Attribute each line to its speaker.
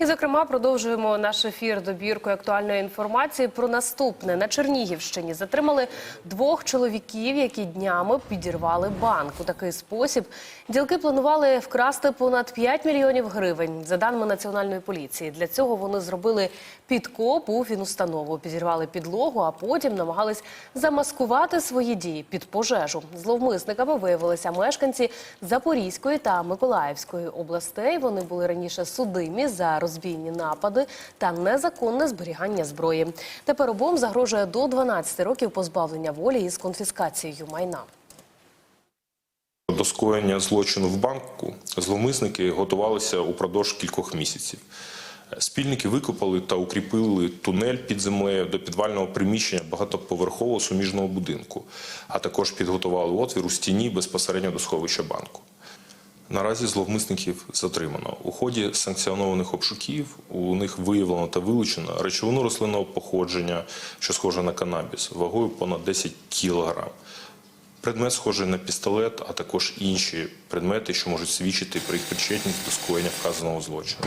Speaker 1: І, зокрема, продовжуємо наш ефір добіркою актуальної інформації про наступне. На Чернігівщині затримали двох чоловіків, які днями підірвали банк. У такий спосіб ділки планували вкрасти понад 5 мільйонів гривень. За даними національної поліції, для цього вони зробили підкоп у фінустанову, підірвали підлогу, а потім намагались замаскувати свої дії під пожежу. Зловмисниками виявилися мешканці Запорізької та Миколаївської областей. Вони були раніше судимі за розбійні напади та незаконне зберігання зброї. Тепер обом загрожує до 12 років позбавлення волі із конфіскацією майна.
Speaker 2: До скоєння злочину в банку зловмисники готувалися упродовж кількох місяців. Спільники викопали та укріпили тунель під землею до підвального приміщення багатоповерхового суміжного будинку, а також підготували отвір у стіні безпосередньо до сховища банку. Наразі зловмисників затримано. У ході санкціонованих обшуків у них виявлено та вилучено речовину рослинного походження, що схоже на канабіс, вагою понад 10 кілограм. Предмет схожий на пістолет, а також інші предмети, що можуть свідчити про їх причетність до скоєння вказаного злочину.